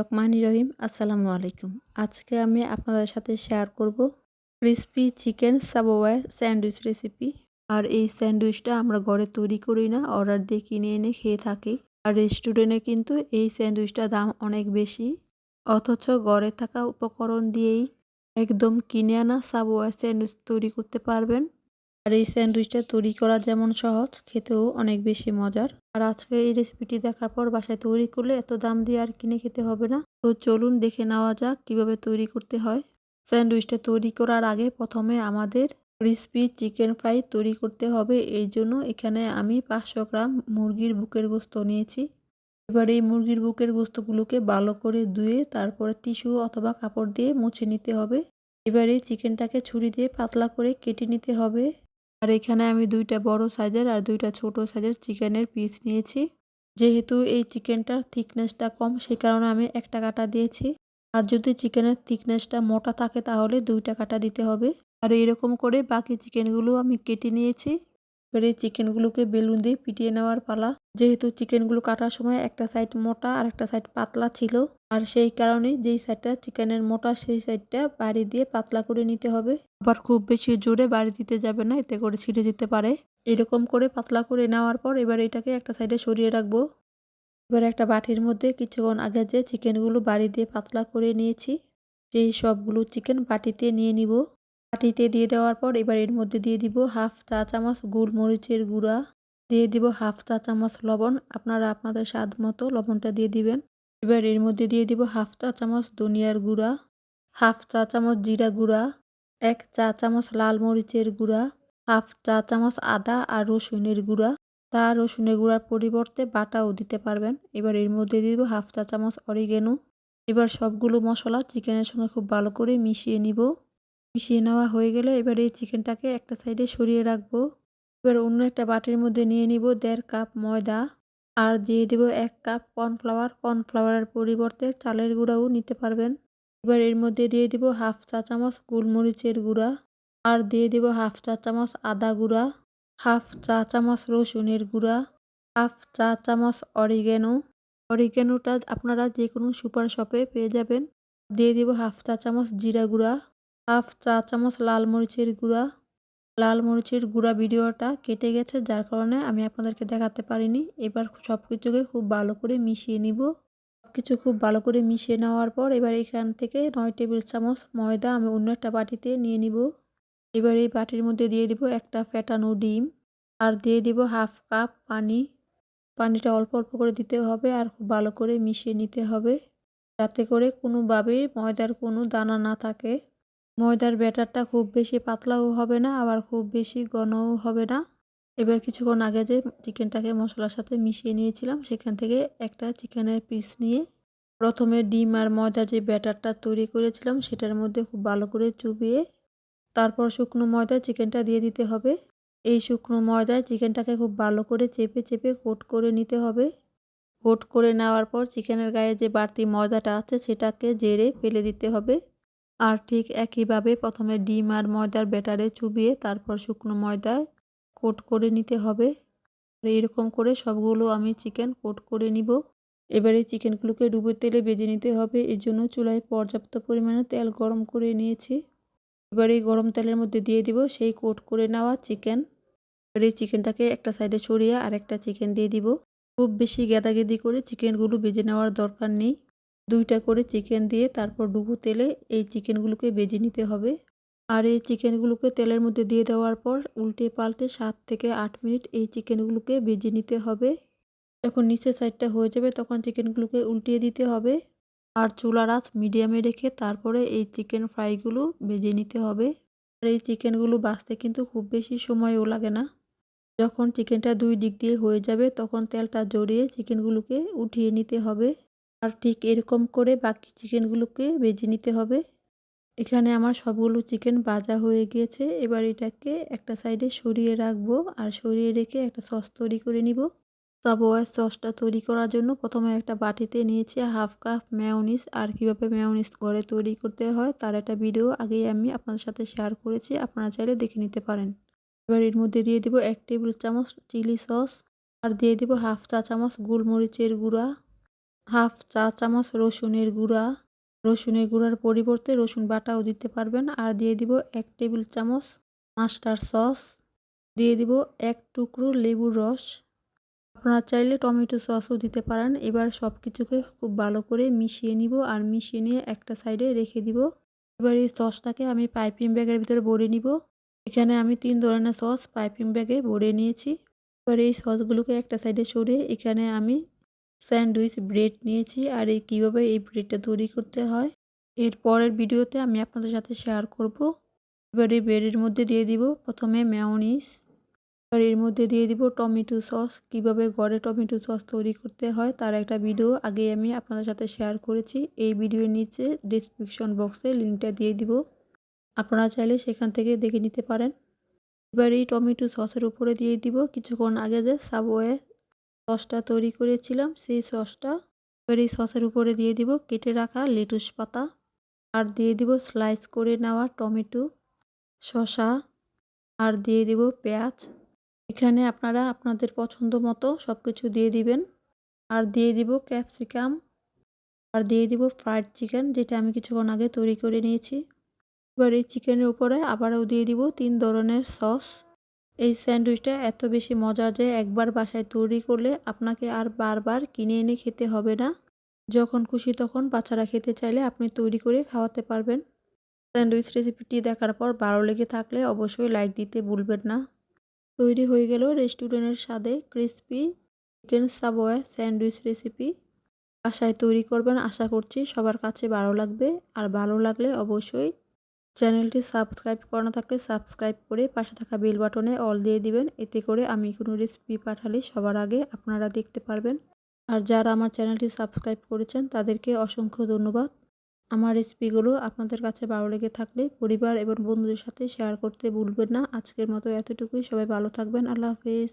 রহমান রহিম, আসসালামু আলাইকুম। আজকে আমি আপনাদের সাথে শেয়ার করব crispy chicken Subway sandwich recipe আর এই স্যান্ডউইচটা আমরা ঘরে তৈরি করি না অর্ডার দিয়ে কিনে এনে খেয়ে থাকি। আর রেস্টুরেন্টে কিন্তু এই স্যান্ডউইচটার দাম অনেক বেশি। অথচ ঘরে থাকা উপকরণ দিয়েই একদম কিনে আনা সাবোয়া স্যান্ডউইচ তৈরি করতে পারবেন। আর এই স্যান্ডউইচটা তৈরি করা যেমন সহজ, খেতেও অনেক বেশি মজার। আর আজকে এই রেসিপিটি দেখার পর বাসায় তৈরি করলে এত দাম দিয়ে আর কিনে খেতে হবে না। তো চলুন দেখে নেওয়া যাক কীভাবে তৈরি করতে হয়। স্যান্ডউইচটা তৈরি করার আগে প্রথমে আমাদের ক্রিসপি চিকেন ফ্রাই তৈরি করতে হবে। এই জন্য এখানে আমি পাঁচশো গ্রাম মুরগির বুকের গোস্ত নিয়েছি। এবার এই মুরগির বুকের গোস্তগুলোকে ভালো করে ধুয়ে তারপরে টিস্যু অথবা কাপড় দিয়ে মুছে নিতে হবে। এবারে চিকেনটাকে ছুরি দিয়ে পাতলা করে কেটে নিতে হবে। আর এখানে আমি দুইটা বড় সাইজের আর দুইটা ছোট সাইজের চিকেনের পিস নিয়েছি। যেহেতু এই চিকেনটার থিকনেসটা কম সেই কারণে আমি একটা কাটা দিয়েছি। আর যদি চিকেনের থিকনেসটা মোটা থাকে, তাহলে দুইটা কাটা দিতে হবে। আর এরকম করে বাকি চিকেনগুলো আমি কেটে নিয়েছি। এবার চিকেনগুলোকে বেলুন দিয়ে পিটিয়ে নেওয়ার পালা। যেহেতু চিকেনগুলো কাটার সময় একটা সাইড মোটা আর একটা সাইড পাতলা ছিল। আর সেই কারণে যেই সাইডটা চিকেনের মোটা, সেই সাইডটা বাড়ি দিয়ে পাতলা করে নিতে হবে। আবার খুব বেশি জোরে বাড়ি দিতে যাবে না, এতে করে ছিঁড়ে যেতে পারে। এরকম করে পাতলা করে নেওয়ার পর এবার এটাকে একটা সাইডে সরিয়ে রাখব। এবার একটা বাটির মধ্যে কিছুক্ষণ আগে যে চিকেনগুলো বাড়ি দিয়ে পাতলা করে নিয়েছি, সেই সবগুলো চিকেন বাটিতে নিয়ে নিব। বাটিতে দিয়ে দেওয়ার পর এবার এর মধ্যে দিয়ে দিব হাফ চা চামচ গোলমরিচের গুঁড়া। দিয়ে দিব হাফ চা চামচ লবণ। আপনারা আপনাদের স্বাদ মতো লবণটা দিয়ে দিবেন। এবার এর মধ্যে দিয়ে দিব হাফ চা চামচ ধনিয়ার গুঁড়া, হাফ চা চামচ জিরা গুঁড়া, এক চা চামচ লাল মরিচের গুঁড়া, হাফ চা চামচ আদা আর রসুনের গুঁড়া। তা রসুনের গুঁড়ার পরিবর্তে বাটাও দিতে পারবেন। এবার এর মধ্যে দিয়ে দিব হাফ চা চামচ অরিগেনু। এবার সবগুলো মশলা চিকেনের সঙ্গে খুব ভালো করে মিশিয়ে নিব। মিশিয়ে নেওয়া হয়ে গেলে। এবার এই চিকেনটাকে একটা সাইডে সরিয়ে রাখব। এবার অন্য একটা বাটির মধ্যে নিয়ে নিব দেড় কাপ ময়দা। আর দিয়ে দেব এক কাপ কর্নফ্লাওয়ার। কর্নফ্লাওয়ারের পরিবর্তে চালের গুঁড়াও নিতে পারবেন। এবার এর মধ্যে দিয়ে দিব হাফ চা চামচ গোলমরিচের গুঁড়া। আর দিয়ে দেব হাফ চা চামচ আদা গুঁড়া। হাফ চা চামচ রসুনের গুঁড়া। হাফ চা চামচ অরিগেনো অরিগেনোটা আপনারা যে কোনো সুপার শপে পেয়ে যাবেন। দিয়ে দিব হাফ চা চামচ জিরা গুঁড়া। হাফ চা চামচ লাল মরিচের গুঁড়া। লাল মরিচের গুঁড়া ভিডিওটা কেটে গেছে, যার কারণে আমি আপনাদেরকে দেখাতে পারিনি। এবার সব কিছুকে খুব ভালো করে মিশিয়ে নিব। কিছু খুব ভালো করে মিশিয়ে নেওয়ার পর এবার এখান থেকে নয় টেবিল চামচ ময়দা আমি অন্য একটা বাটিতে নিয়ে নিব। এবার এই বাটির মধ্যে দিয়ে দিব একটা ফ্যাটানো ডিম। আর দিয়ে দিব হাফ কাপ পানি। পানিটা অল্প অল্প করে দিতে হবে আর খুব ভালো করে মিশিয়ে নিতে হবে। যাতে করে কোনোভাবে ময়দার কোনো দানা না থাকে। ময়দার ব্যাটারটা খুব বেশি পাতলাও হবে না, আবার খুব বেশি ঘনও হবে না। এবার কিছুক্ষণ আগে যে চিকেনটাকে মশলার সাথে মিশিয়ে নিয়েছিলাম, সেখান থেকে একটা চিকেনের পিস নিয়ে প্রথমে ডিম আর ময়দা যে ব্যাটারটা তৈরি করেছিলাম, সেটার মধ্যে খুব ভালো করে চুবিয়ে তারপর শুকনো ময়দায় চিকেনটা দিয়ে দিতে হবে। এই শুকনো ময়দায় চিকেনটাকে খুব ভালো করে চেপে চেপে কোট করে নিতে হবে। কোট করে নেওয়ার পর চিকেনের গায়ে যে বাড়তি ময়দাটা আছে, সেটাকে জেরে ফেলে দিতে হবে। আর ঠিক একইভাবে প্রথমে ডিম আর ময়দার ব্যাটারে চুবিয়ে তারপর শুকনো ময়দায় কোট করে নিতে হবে। আর এরকম করে সবগুলো আমি চিকেন কোট করে নিব। এবারে চিকেনগুলোকে ডুবো তেলে বেজে নিতে হবে। এর জন্য চুলায় পর্যাপ্ত পরিমাণে তেল গরম করে নিয়েছি। এবার গরম তেলের মধ্যে দিয়ে দিব সেই কোট করে নেওয়া চিকেন। এবার এই চিকেনটাকে একটা সাইডে সরিয়ে আর একটা চিকেন দিয়ে দিব। খুব বেশি গেদাগেদি করে চিকেনগুলো বেজে নেওয়ার দরকার নেই। দুইটা করে চিকেন দিয়ে তারপর ডুবো তেলে এই চিকেনগুলোকে বেজে নিতে হবে। আর এই চিকেনগুলোকে তেলের মধ্যে দিয়ে দেওয়ার পর উল্টে পাল্টে সাত থেকে আট মিনিট এই চিকেনগুলোকে বেজে নিতে হবে। যখন নিচের সাইডটা হয়ে যাবে তখন চিকেনগুলোকে উল্টিয়ে দিতে হবে। আর চুলার আঁচ মিডিয়ামে রেখে তারপরে এই চিকেন ফ্রাইগুলো বেজে নিতে হবে। আর এই চিকেনগুলো বাঁচতে কিন্তু খুব বেশি সময়ও লাগে না। যখন চিকেনটা দুই দিক দিয়ে হয়ে যাবে তখন তেলটা জড়িয়ে চিকেনগুলোকে উঠিয়ে নিতে হবে। আর ঠিক এরকম করে বাকি চিকেনগুলোকে ভেজে নিতে হবে। এখানে আমার সবগুলো চিকেন ভাজা হয়ে গিয়েছে। এবার এটাকে একটা সাইডে সরিয়ে রাখব আর সরিয়ে রেখে একটা সস তৈরি করে নিব। সাবোয়ার সসটা তৈরি করার জন্য প্রথমে একটা বাটিতে নিয়েছি হাফ কাপ ম্যাওনিস। আর কীভাবে ম্যাওনিস ঘরে তৈরি করতে হয় তার একটা ভিডিও আগেই আমি আপনাদের সাথে শেয়ার করেছি। আপনারা চাইলে দেখে নিতে পারেন। এবার এর মধ্যে দিয়ে দিব এক টেবিল চামচ চিলি সস। আর দিয়ে দিব হাফ চা চামচ গোলমরিচের গুঁড়া। হাফ চা চামচ রসুনের গুঁড়া। রসুনের গুঁড়ার পরিবর্তে রসুন বাটাও দিতে পারবেন। আর দিয়ে দিব এক টেবিল চামচ মাস্টার সস। দিয়ে দিব এক টুকরো লেবুর রস। আপনারা চাইলে টমেটো সসও দিতে পারেন। এবার সব কিছুকে খুব ভালো করে মিশিয়ে নিব আর মিশিয়ে নিয়ে একটা সাইডে রেখে দিব। এবার এই সসটাকে আমি পাইপিং ব্যাগের ভিতরে ভরে নিব। এখানে আমি তিন ধরনের সস পাইপিং ব্যাগে ভরে নিয়েছি। এবার এই সসগুলোকে একটা সাইডে সরিয়ে এখানে আমি স্যান্ডউইচ, ব্রেড নিয়েছি আর এই কীভাবে এই ব্রেডটা তৈরি করতে হয়, এর পরের ভিডিওতে আমি আপনাদের সাথে শেয়ার করব। এবার এই ব্রেডের মধ্যে দিয়ে দিব প্রথমে ম্যাওনিস এবার এর মধ্যে দিয়ে দিব টমেটো সস, কীভাবে ঘরে টমেটো সস তৈরি করতে হয় তার একটা ভিডিও আগে আমি আপনাদের সাথে শেয়ার করেছি, এই ভিডিওর নিচে ডিসক্রিপশন বক্সে লিঙ্কটা দিয়ে দিব, আপনারা চাইলে সেখান থেকে দেখে নিতে পারেন। এবার এই টমেটো সসের উপরে দিয়ে দিব কিছুক্ষণ আগে যে সাবওয়ে সসটা তৈরি করেছিলাম, সেই সসটা এবার এই সসের উপরে দিয়ে দিব কেটে রাখা লেটুস পাতা আর দিয়ে দিব স্লাইস করে নেওয়া টমেটো শসা আর দিয়ে দিব পেঁয়াজ। এখানে আপনারা আপনাদের পছন্দ মতো সব কিছু দিয়ে দিবেন। আর দিয়ে দিব ক্যাপসিকাম আর দিয়ে দিব ফ্রাইড চিকেন যেটা আমি কিছুক্ষণ আগে তৈরি করে নিয়েছি। এবার এই চিকেনের উপরে আবারও দিয়ে দিব তিন ধরনের সস। এই স্যান্ডউইচটা এত বেশি মজার যে একবার বাসায় তৈরি করলে আপনাকে আর বারবার কিনে এনে খেতে হবে না। যখন খুশি তখন বাচ্চারা খেতে চাইলে আপনি তৈরি করে খাওয়াতে পারবেন। স্যান্ডউইচ রেসিপিটি দেখার পর ভালো লেগে থাকলে অবশ্যই লাইক দিতে ভুলবেন না। তৈরি হয়ে গেল রেস্টুরেন্টের স্বাদে crispy chicken Subway sandwich recipe. বাসায় তৈরি করবেন আশা করছি সবার কাছে ভালো লাগবে। আর ভালো লাগলে অবশ্যই চ্যানেলটি সাবস্ক্রাইব করা না থাকলে সাবস্ক্রাইব করে পাশে থাকা বেল বাটনে অল দিয়ে দিবেন। এতে করে আমি কোনো রেসিপি পাঠালে সবার আগে আপনারা দেখতে পারবেন। আর যারা আমার চ্যানেলটি সাবস্ক্রাইব করেছেন, তাদেরকে অসংখ্য ধন্যবাদ। আমার রেসিপিগুলো আপনাদের কাছে ভালো লেগে থাকলে পরিবার এবং বন্ধুদের সাথে শেয়ার করতে ভুলবেন না। আজকের মতো এতটুকুই। সবাই ভালো থাকবেন। আল্লাহ হাফেজ।